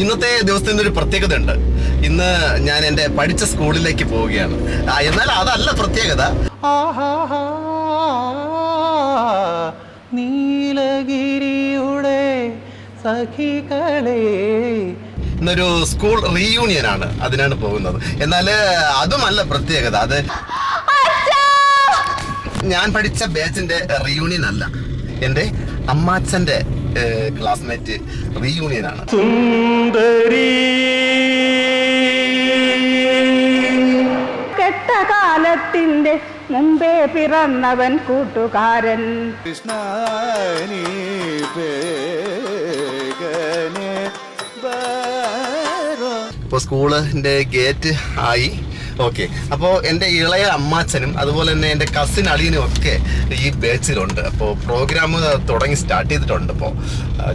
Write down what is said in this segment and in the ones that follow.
ഇന്നത്തെ ദിവസത്തിന്റെ ഒരു പ്രത്യേകത ഉണ്ട് ഇന്ന് ഞാൻ എന്റെ പഠിച്ച സ്കൂളിലേക്ക് പോവുകയാണ്. എന്നാൽ അതല്ല പ്രത്യേകത. നീലഗിരിയുടെ സഖികളെ. ഇന്നൊരു സ്കൂൾ റീയൂണിയൻ ആണ് അതിനാണ് പോകുന്നത്. എന്നാൽ അതുമല്ല പ്രത്യേകത. അത് ഞാൻ പഠിച്ച ബാച്ചിന്റെ റീയൂണിയൻ അല്ല. എന്റെ അമ്മാച്ചന്റെ ക്ലാസ്മേറ്റ് റീയൂണിയൻ ആണ്. സുന്ദരി. കെട്ട കാലത്തിന്റെ മുമ്പേ പിറന്നവൻ കൂട്ടുകാരൻ. കൃഷ്ണ ഇപ്പോൾ സ്കൂളിന്റെ ഗേറ്റ് ആയി. ഓക്കെ. അപ്പോൾ എന്റെ ഇളയ അമ്മാച്ചനും അതുപോലെ തന്നെ എന്റെ കസിൻ അളിയനും ഒക്കെ ഈ ബാച്ചിലുണ്ട്. അപ്പോൾ പ്രോഗ്രാം തുടങ്ങി സ്റ്റാർട്ട് ചെയ്തിട്ടുണ്ട് ഇപ്പോൾ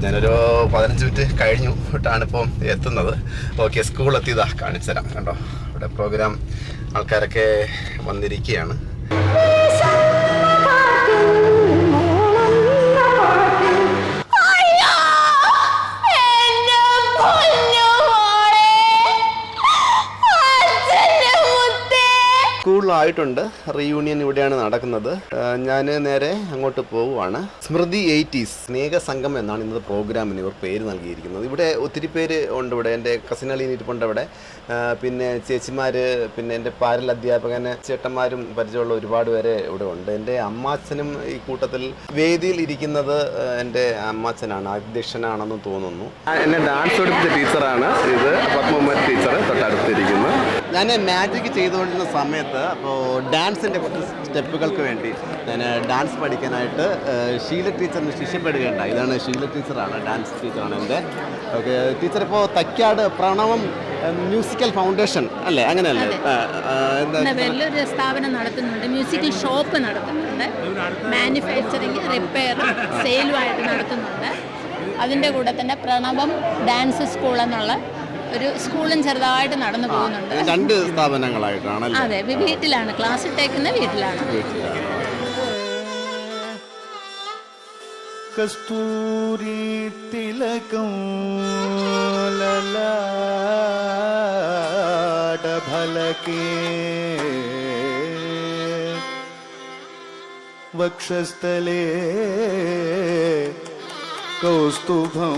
ഞാനൊരു പതിനഞ്ച് മിനിറ്റ് കഴിഞ്ഞു ഇട്ടാണ് ഇപ്പോൾ എത്തുന്നത്. ഓക്കെ സ്കൂൾ എത്തിയതാ. കാണിച്ചു തരാം. കണ്ടോ? ഇവിടെ പ്രോഗ്രാം ആൾക്കാരൊക്കെ വന്നിരിക്കുകയാണ്. സ്കൂളിലായിട്ടുണ്ട് റീയൂണിയൻ ഇവിടെയാണ് നടക്കുന്നത്. ഞാൻ നേരെ അങ്ങോട്ട് പോവുകയാണ് സ്മൃതി എയ്റ്റീസ് സ്നേഹ സംഘം എന്നാണ് ഇന്നത്തെ പ്രോഗ്രാമിന് ഇവർ പേര് നൽകിയിരിക്കുന്നത്. ഇവിടെ ഒത്തിരി പേര് ഉണ്ട് ഇവിടെ. എന്റെ കസിനളീൻ ഇരിപ്പുണ്ട് അവിടെ. പിന്നെ ചേച്ചിമാർ പിന്നെ എന്റെ പാരൽ അധ്യാപകന് ചേട്ടന്മാരും പരിചയമുള്ള ഒരുപാട് പേരെ ഇവിടെ ഉണ്ട്. എന്റെ അമ്മാച്ചനും ഈ കൂട്ടത്തിൽ വേദിയിൽ ഇരിക്കുന്നത് എന്റെ അമ്മാച്ചനാണ് അധ്യക്ഷനാണെന്ന് തോന്നുന്നു. എന്നെ ഡാൻസ് എടുത്ത ടീച്ചറാണ് ഇത്. പത്മകുമാർ ടീച്ചർ തൊട്ടടുത്തിരിക്കുന്നു. ഞാൻ മാജിക് ചെയ്തുകൊണ്ടിരുന്ന സമയത്ത് അപ്പോൾ ഡാൻസിന്റെ കുറച്ച് സ്റ്റെപ്പുകൾക്ക് വേണ്ടി ഞാൻ ഡാൻസ് പഠിക്കാനായിട്ട് ഷീല ടീച്ചറിന് ശിഷ്യപ്പെടുകയുണ്ടായി. ഇതാണ് ഷീല ടീച്ചറാണ് ഡാൻസ് ടീച്ചറാണ് എന്റെ. ഓക്കെ ടീച്ചർ ഇപ്പോൾ തക്കാട് പ്രണവം മ്യൂസിക്കൽ ഫൗണ്ടേഷൻ അല്ലേ? അങ്ങനെയല്ലേ? വലിയൊരു സ്ഥാപനം നടത്തുന്നുണ്ട്. മ്യൂസിക്കൽ ഷോപ്പ് നടത്തുന്നുണ്ട്. മാനുഫാക്ചറിങ് റിപ്പയർ സെയിലുമായിട്ട് നടത്തുന്നുണ്ട്. അതിന്റെ കൂടെ തന്നെ പ്രണവം ഡാൻസ് സ്കൂൾ എന്നുള്ള ഒരു സ്കൂളും ചെറുതായിട്ട് നടന്നു പോകുന്നുണ്ട്. രണ്ട് സ്ഥാപനങ്ങളായിട്ടാണ് അതെ വീട്ടിലാണ്. ക്ലാസ് ഇട്ടേക്കുന്ന വീട്ടിലാണ്. കസ്തൂരി തിലകം വക്ഷസ്ഥലേ കൗസ്തുഭം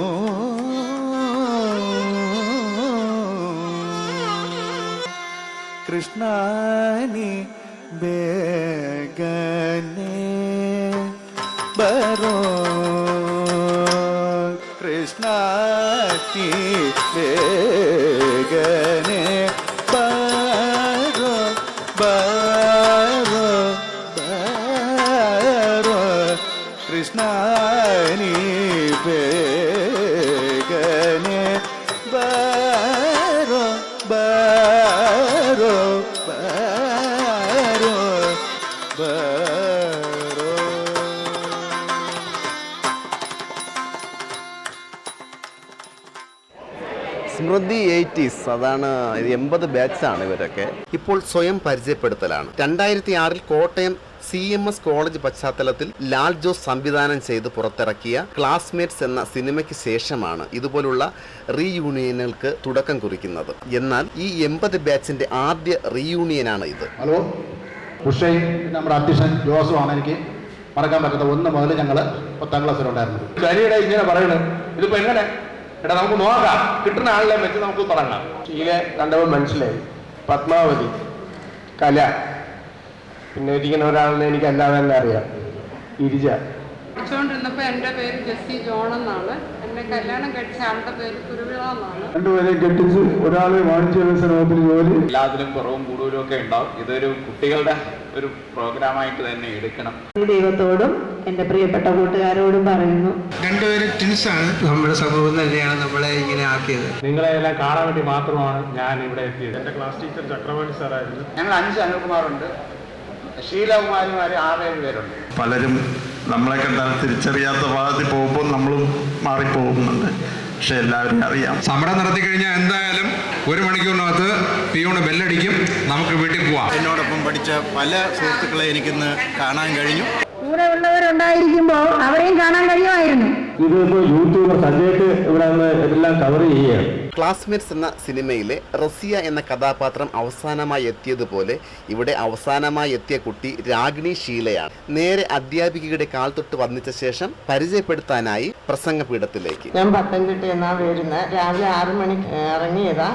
കൃഷ്ണാനി ബേഗനെ ബരോ കൃഷ്ണാനി ബേഗനെ ബരോ ബരോ ബരോ കൃഷ്ണാനി ബേഗനേ സ്മൃതി അതാണ് എൺപത് ബാച്ചാണ് ഇവരൊക്കെ. ഇപ്പോൾ സ്വയം പരിചയപ്പെടുത്തലാണ്. രണ്ടായിരത്തി ആറിൽ Kottayam C M S college പശ്ചാത്തലത്തിൽ ലാൽ ജോസ് സംവിധാനം ചെയ്ത് പുറത്തിറക്കിയ ക്ലാസ്മേറ്റ്സ് എന്ന സിനിമയ്ക്ക് ശേഷമാണ് ഇതുപോലുള്ള റീയൂണിയനുകൾക്ക് തുടക്കം കുറിക്കുന്നത്. എന്നാൽ ഈ എൺപത് ബാച്ചിന്റെ ആദ്യ റീയൂണിയനാണ് ഇത്. ഹലോ ഉഷയും നമ്മുടെ അധ്യക്ഷൻ ജോസുമാണ് എനിക്ക്. മറക്കാൻ പറ്റുന്ന ഒന്ന് മുതൽ ഞങ്ങൾ പത്താം ക്ലാസ്സിലുണ്ടായിരുന്നു ഇങ്ങനെ പറയണത് ഇതിപ്പോ എങ്ങനെ? എടാ നമുക്ക് നോക്കാം. കിട്ടുന്ന ആളിനെ വെച്ച് നമുക്ക് തുടങ്ങാം. ഷീലെ കണ്ടപ്പോൾ മനസ്സിലായി. പത്മാവതി കല. പിന്നെ ഇരിക്കുന്ന ഒരാളിനെ എനിക്ക് അല്ലാതെ തന്നെ അറിയാം. ഗിരിജ. പഠിച്ചുകൊണ്ടിരുന്നപ്പോൾ എന്റെ പേര് ജെസ്സി ജോൺ എന്നാണ്. കല്യാണം കഴിച്ച ആളുടെ പേര് കുരുവിള എന്നാണ് രണ്ടുപേരെ കെട്ടിച്ച് ഒരാളെ വാണിജ്യ ജോലി. എല്ലാത്തിലും കുറവും കൂടുതലും ഒക്കെ ഉണ്ടാവും. ഇതൊരു കുട്ടികളുടെ ഒരു പ്രോഗ്രാമായിട്ട് തന്നെ എടുക്കണം. ദൈവത്തോടും എന്റെ പ്രിയപ്പെട്ട കൂട്ടുകാരോടും പറയുന്നു. രണ്ടുപേരും ട്വിൻസാണ് നമ്മുടെ സമൂഹം തന്നെയാണ് നമ്മളെ ഇങ്ങനെ ആക്കിയത്. നിങ്ങളെ എല്ലാം കാണാൻ വേണ്ടി മാത്രമാണ് ഞാൻ ഇവിടെ എത്തിയത്. എന്റെ ക്ലാസ് ടീച്ചർ ചക്രവാണി സാറായിരുന്നു ഞങ്ങൾ അഞ്ച് അനിൽകുമാറുണ്ട്. ശീലകുമാരിമാര് ആറേഴ് പേരുണ്ട്. പലരും നമ്മളെ കണ്ടാൽ തിരിച്ചറിയാത്ത ഭാഗത്തിൽ പോകുമ്പോൾ നമ്മളും മാറിപ്പോകുന്നുണ്ട്. പക്ഷെ എല്ലാവരും അറിയാം. സമരം നടത്തി കഴിഞ്ഞാൽ എന്തായാലും ഒരു മണിക്കൂറിനകത്ത് പിയൂണ് ബെല്ലടിക്കും. നമുക്ക് വീട്ടിൽ പോവാം. എന്നോടൊപ്പം പഠിച്ച പല സുഹൃത്തുക്കളെ എനിക്കിന്ന് കാണാൻ കഴിഞ്ഞു. കൂടെ ഉള്ളവരുണ്ടായിരിക്കുമ്പോൾ അവരെയും കാണാൻ കഴിയുമായിരുന്നു. ഇതിപ്പോ യൂട്യൂബർ സജയിട്ട് ഇവിടെ നിന്ന് എല്ലാം കവർ ചെയ്യുകയാണ്. ക്ലാസ്മേറ്റ്സ് എന്ന സിനിമയിലെ റസിയ എന്ന കഥാപാത്രം അവസാനമായി എത്തിയതുപോലെ ഇവിടെ അവസാനമായി എത്തിയ കുട്ടി രാഗിണി ഷീലയാണ് നേരെ അധ്യാപികയുടെ കാൽ തൊട്ട് വന്നിച്ച ശേഷം പരിചയപ്പെടുത്താനായി പ്രസംഗപീഠത്തിലേക്ക്. ഞാൻ പത്തനംതിട്ട എന്നാ വരുന്ന. രാവിലെ ആറു മണി ഇറങ്ങിയതാ.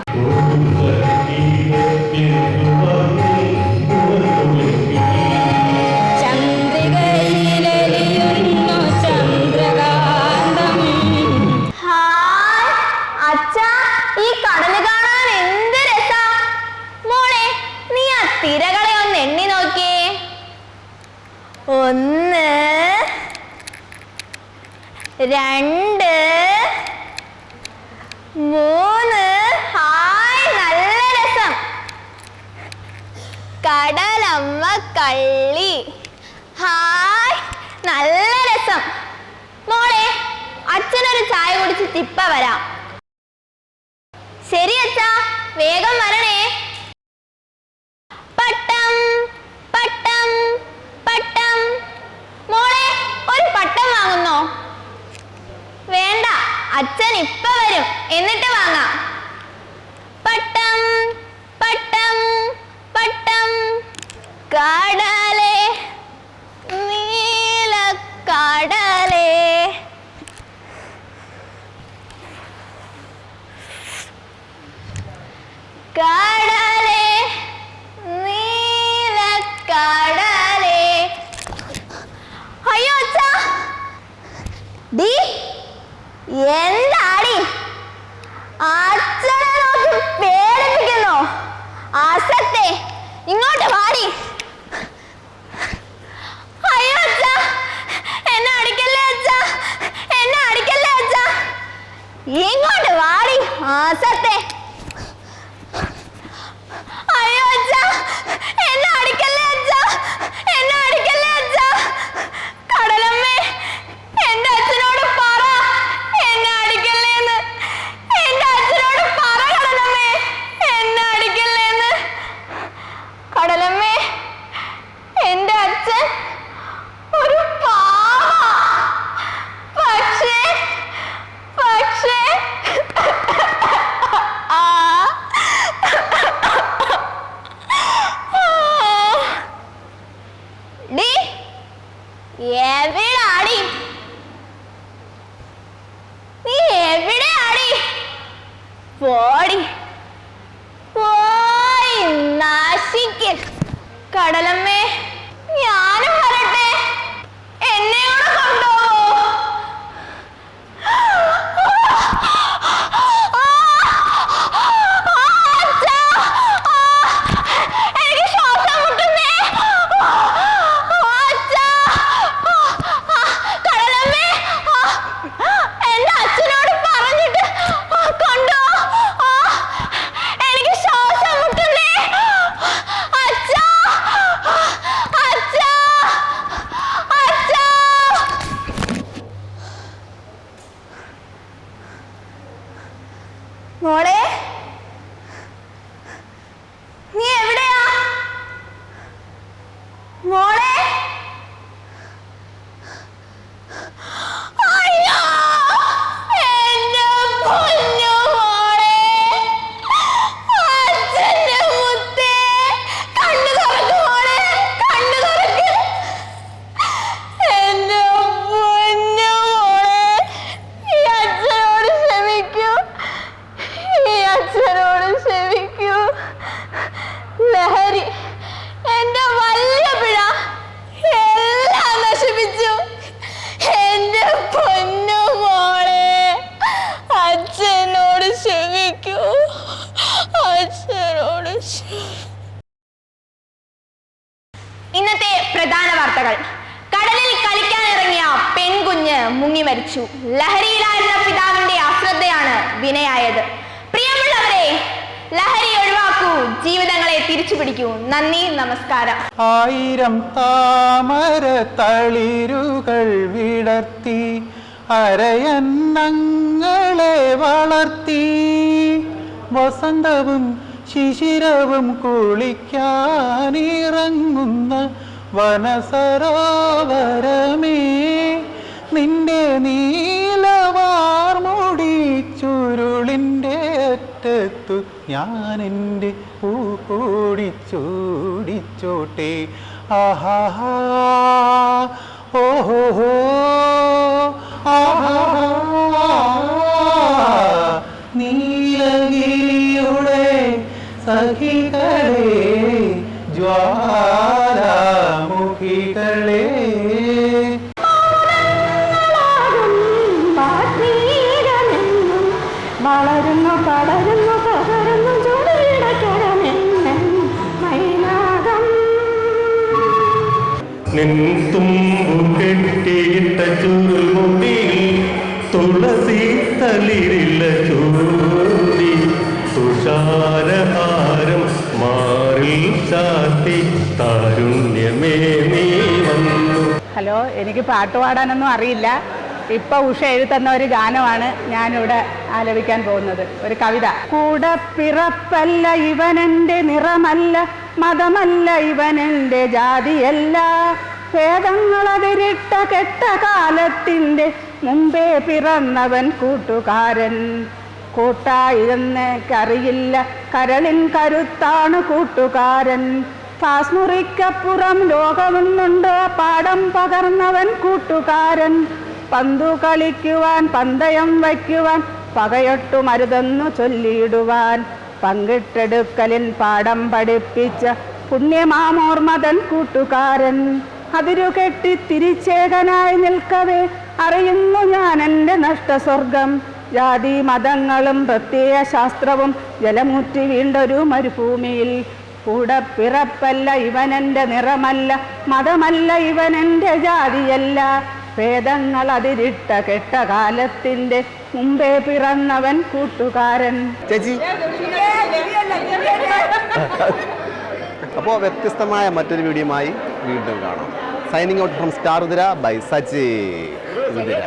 രണ്ട് മൂന്ന്. ഹായ് നല്ല രസം. കടലമ്മ കള്ളി. ഹായ് നല്ല രസം. മോളെ അച്ഛനൊരു ചായ കുടിച്ച് ഇപ്പ വരാം. ശരി അച്ഛാ വേഗം വരണേ. പട്ടം പട്ടം പട്ടം. മോളെ ഒരു പട്ടം വാങ്ങുന്നോ? വേണ്ട. അച്ഛൻ ഇപ്പൊ വരും. എന്നിട്ട് വാങ്ങാം. പട്ടം പട്ടം പട്ടം. കടലേ എന്താടി? അച്ഛനെ നോക്കി പേടിപ്പിക്കുന്നു. അസത്തെ ഇങ്ങോട്ട് വാടി. അയ്യോ അച്ഛാ എന്നെ അടിക്കല്ലേ അച്ഛാ എന്നെ ഇങ്ങോട്ട് വാടി ആസത്തെ ലഹരി എന്റെ വലിയ പിഴ എല്ലാം നശിപ്പിച്ചു. എന്റെ പൊന്നു മോളെ അച്ഛനോട് ക്ഷമിക്കൂ. അച്ഛനോട് ഇന്നത്തെ പ്രധാന വാർത്തകൾ. കടലിൽ കളിക്കാനിറങ്ങിയ പെൺകുഞ്ഞ് മുങ്ങി മരിച്ചു. ലഹരിയിലായിരുന്ന പിതാവിന്റെ അശ്രദ്ധയാണ് വിനയായത്. പ്രിയമുള്ളവരെ ലഹരി ഒഴിവാക്കൂ. ജീവിതങ്ങളെ തിരിച്ചു പിടിക്കൂ. നന്ദി നമസ്കാരം. ആയിരം താമര തളിരുകൾ വിടർത്തി അരയന്നങ്ങളെ വളർത്തി. വസന്തവും ശിശിരവും കുളിക്കാനിറങ്ങുന്ന വനസരോവരമേ നിന്റെ നീലവാർമുടി ചുരുളിന്റെ അറ്റത്തു ഞാൻ എന്റെ ഓടിച്ചോടിച്ചോട്ടെ ആഹാ ഓഹോ നീലഗിരിയുടെ സഖികളെ തുളസി താരുണ്യമേ നീ വന്നു. ഹലോ എനിക്ക് പാട്ട് പാടാനൊന്നും അറിയില്ല. ഇപ്പൊ ഉഷ എഴുതുന്ന ഒരു ഗാനമാണ് ഞാനിവിടെ ആലപിക്കാൻ പോകുന്നത്. ഒരു കവിത. കൂടെ പിറപ്പല്ല ഇവനെന്റെ നിറമല്ല മതമല്ല ഇവനെന്റെ ജാതിയല്ല. ഭേദങ്ങളതിരിട്ട കെട്ട കാലത്തിന്റെ മുമ്പേ പിറന്നവൻ കൂട്ടുകാരൻ. കൂട്ടായിരുന്നേക്കറിയില്ല കരളിൻ കരുത്താണ് കൂട്ടുകാരൻ. ക്ലാസ് മുറിക്കപ്പുറം പാടം പകർന്നവൻ കൂട്ടുകാരൻ. പന്തു കളിക്കുവാൻ പന്തയം വയ്ക്കുവാൻ പകയൊട്ടു മരുതെന്നു ചൊല്ലിയിടുവാൻ. പങ്കിട്ടെടുക്കലിൻ പാഠം പഠിപ്പിച്ച പുണ്യമാമോർമതൻ കൂട്ടുകാരൻ. അതിരു കെട്ടി തിരിച്ചേകനായി നിൽക്കവേ അറിയുന്നു ഞാൻ എന്റെ നഷ്ടസ്വർഗം. ജാതി മതങ്ങളും പ്രത്യയ ശാസ്ത്രവും ജലമുറ്റി വീണ്ടൊരു മരുഭൂമിയിൽ. കൂടെ പിറപ്പല്ല ഇവനെന്റെ നിറമല്ല മതമല്ല ഇവനെന്റെ ജാതിയല്ല. വേദങ്ങൾ അതിരിട്ട കെട്ട കാലത്തിന്റെ മുമ്പേ പിറന്നവൻ കൂട്ടുകാരൻ. അപ്പോൾ വ്യത്യസ്തമായ മറ്റൊരു വീഡിയോയുമായി വീണ്ടും കാണാം. സൈനിങ് ഔട്ട് ഫ്രം സ്റ്റാർ ഉദര ബൈ സച്ചി ഉദിര